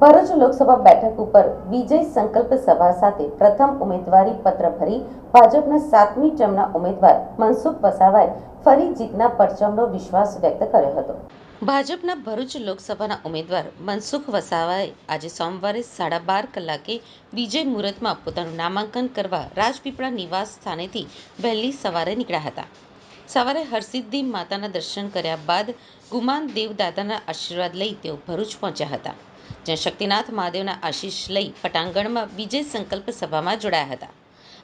ભરૂચ લોકસભા બેઠક ઉપર વિજય સંકલ્પ સભા સાથે પ્રથમ ઉમેદવારી પત્ર ભરી ભાજપના સાતમી ટર્મના ઉમેદવાર મનસુખ વસાવાએ ફરી જીતના પરચમનો વિશ્વાસ વ્યક્ત કર્યો હતો. ભાજપના ભરૂચ લોકસભાના ઉમેદવાર મનસુખ વસાવાએ આજે સોમવારે સાડા બાર કલાકે વિજય મુહૂર્તમાં પોતાનું નામાંકન કરવા રાજપીપળા નિવાસ સ્થાનેથી વહેલી સવારે નીકળ્યા હતા. સવારે હરસિદ્ધિ માતાના દર્શન કર્યા બાદ ગુમાન દેવદાતાના આશીર્વાદ લઈ તેઓ ભરૂચ પહોંચ્યા હતા. જ્યાં શક્તિનાથ મહાદેવના આશીષ લઈ પટાંગણમાં વિજય સંકલ્પ સભામાં જોડાયા હતા.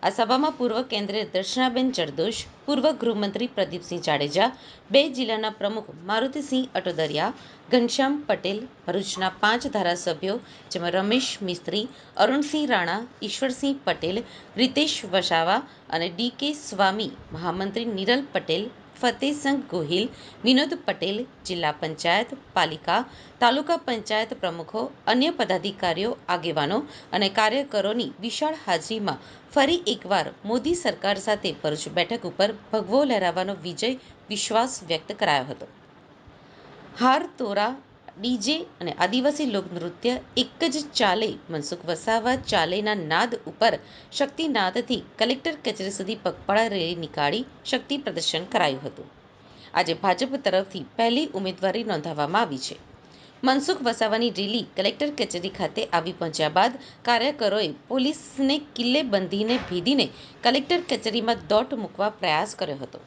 આ સભામાં પૂર્વ કેન્દ્રીય દર્શનાબેન જરદોશ, પૂર્વ ગૃહમંત્રી પ્રદીપસિંહ જાડેજા, બે જિલ્લાના પ્રમુખ મારુતિસિંહ અટોદરિયા ઘનશ્યામ પટેલ ભરૂચના પાંચ ધારાસભ્યો, જેમાં રમેશ મિસ્ત્રી, અરુણસિંહ રાણા, ઈશ્વરસિંહ પટેલ, રીતેશ વસાવા અને ડી કે સ્વામી, મહામંત્રી નિરલ પટેલ ફતેહસંગ ગોહિલ, વિનોદ પટેલ, જિલ્લા પંચાયત, પાલિકા, તાલુકા પંચાયત પ્રમુખો, અન્ય પદાધિકારીઓ, આગેવાનો અને કાર્યકરોની વિશાળ હાજરીમાં ફરી એકવાર મોદી સરકાર સાથે ભરૂચ બેઠક ઉપર ભગવો લહેરાવાનો વિજય વિશ્વાસ વ્યક્ત કરાયો હતો. હાર, તોરા, ડીજે અને આદિવાસી લોકનૃત્ય એક જ ચાલે, મનસુખ વસાવા ચાલેના નાદ ઉપર શક્તિનાદથી કલેક્ટર કચેરી સુધી પગપાળા રેલી નીકાળી શક્તિ પ્રદર્શન કરાયું હતું. આજે ભાજપ તરફથી પહેલી ઉમેદવારી નોંધાવવામાં આવી છે. મનસુખ વસાવાની રેલી કલેક્ટર કચેરી ખાતે આવી પહોંચ્યા બાદ કાર્યકરોએ પોલીસને કિલ્લે બંધીને ભેદીને કલેક્ટર કચેરીમાં દોટ મૂકવા પ્રયાસ કર્યો હતો.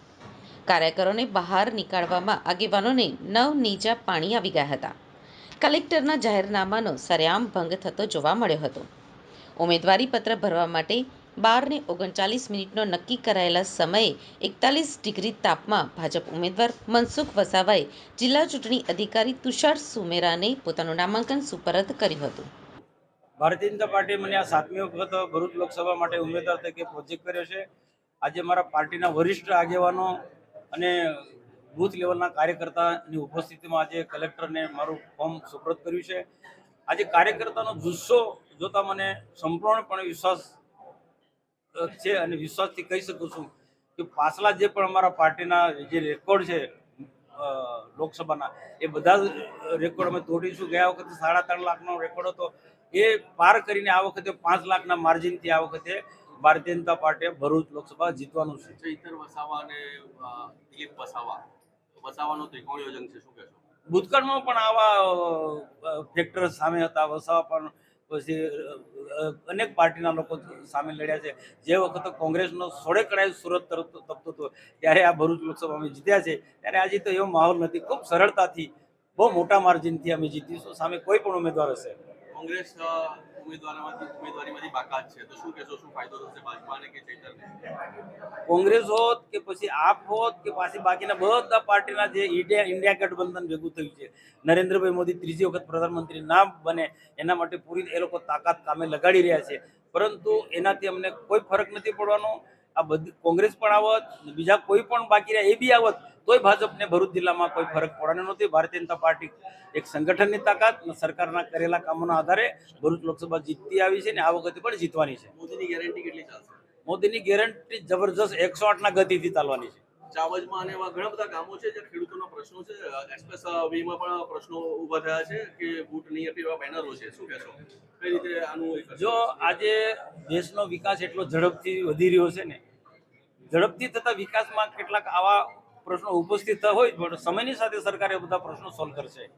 કાર્યકરોને બહાર નીકાળવામાં આગેવાનોને નવ નીચા પાણી આવી ગયા હતા. કલેક્ટરના જાહેરનામાનો સરેઆમ ભંગ થતો જોવા મળ્યો હતો. ઉમેદવારી પત્ર ભરવા માટે બારને ઓગણચાલીસ મિનિટનો નક્કી કરાયેલા સમયે એકતાલીસ ડિગ્રી તાપમાં ભાજપ ઉમેદવાર મનસુખ વસાવાએ જિલ્લા ચૂંટણી અધિકારી તુષાર સુમેરાને પોતાનું નામાંકન સુપરત કર્યું હતું. ભારતીય જનતા પાર્ટીએ મને આ સાતમી વખત ભરૂચ લોકસભા માટે ઉમેદવાર તરીકે પ્રોજેક્ટ કર્યો છે. આજે મારા પાર્ટીના વરિષ્ઠ આગેવાનો અને બૂથ લેવલના કાર્યકર્તાની ઉપસ્થિતિમાં આજે કલેક્ટરને મારું ફોર્મ સુપ્રત કર્યું છે. આજે કાર્યકર્તાનો જુસ્સો જોતા મને સંપૂર્ણપણે વિશ્વાસ છે અને વિશ્વાસથી કહી શકું છું કે પાછલા જે પણ અમારા પાર્ટીના જે રેકોર્ડ છે લોકસભાના, એ બધા જ રેકોર્ડ અમે તોડીશું. ગયા વખતે સાડા ત્રણ લાખનો રેકોર્ડ હતો. એ પાર કરીને આ વખતે પાંચ લાખના માર્જિનથી આ વખતે ભારતીય જનતા પાર્ટીએ ભરૂચ લોકસભા જીતવાનું છે. ચૈતર વસાવા અને દિલીપ વસાવા. વસાવાનું ત્રિકોણ યોજન છે શું કહેશો? ભૂતકાળમાં પણ આવા ફેક્ટર સામે હતા. વસાવા પણ પછી અનેક પાર્ટીના લોકો સામે લડ્યા છે. જે વખતે કોંગ્રેસનો સોળે કડાય સુરત તરફ તપતો હતો ત્યારે આ ભરૂચ લોકસભા અમે જીત્યા છે. ત્યારે આજે તો એવો માહોલ નથી. ખૂબ સરળતાથી બહુ મોટા માર્જિનથી અમે જીતીશું સામે કોઈ પણ ઉમેદવાર હશે. કોંગ્રેસ ઉમેદવારમાંથી ઉમેદવારીમાંથી બાકાત છે. તો શું કહેશો? શું ફાયદો થશે ભાજપાને કે ચૈતરને? કોંગ્રેસ હોત કે પછી આપ હોત કે પાછી બાકીના બધા પાર્ટીના જે ઇન્ડિયા ગઠબંધન ભેગું થયું છે, નરેન્દ્રભાઈ મોદી ત્રીજી વખત પ્રધાનમંત્રી ના બને, એના માટે પૂરી એ લોકો તાકાત કામે લગાડી રહ્યા છે. પરંતુ એનાથી અમને કોઈ ફરક નથી પડવાનો. આ બધી કોંગ્રેસ પણ આવત, બીજા કોઈ પણ બાકી રહ્યા એ બી આવત તોય ભાજપને ભરૂચ જિલ્લામાં કોઈ ફરક પડવાનો નથી. ભારતીય જનતા પાર્ટી એક સંગઠનની તાકાત સરકારના કરેલા કામોના આધારે ભરૂચ લોકસભા જીતતી આવી છે ને આ વખતે પણ જીતવાની છે. મોદીની ગેરંટી કેટલી ચાલશે? મોદીની ગેરંટી જબરજસ્ત એકસો આઠના ગતિથી ચાલવાની છે. ચાવજમાં અને એવા ઘણા બધા ગામો છે જે ખેડૂતોના પ્રશ્નો છે. એક્સપ્રેસ વીમાં પણ પ્રશ્નો ઊભા થયા છે કે બૂટ નહીં આપી એવા બેનરો છે. શું કહેશો? કઈ રીતે આનું જો આજે દેશનો વિકાસ એટલો ઝડપથી વધી રહ્યો છે ને ઝડપથી થતા વિકાસમાં કેટલાક આવા પ્રશ્નો ઉપસ્થિત થતા હોય પણ સમયની સાથે સરકાર બધા પ્રશ્નો સોલ્વ કરશે.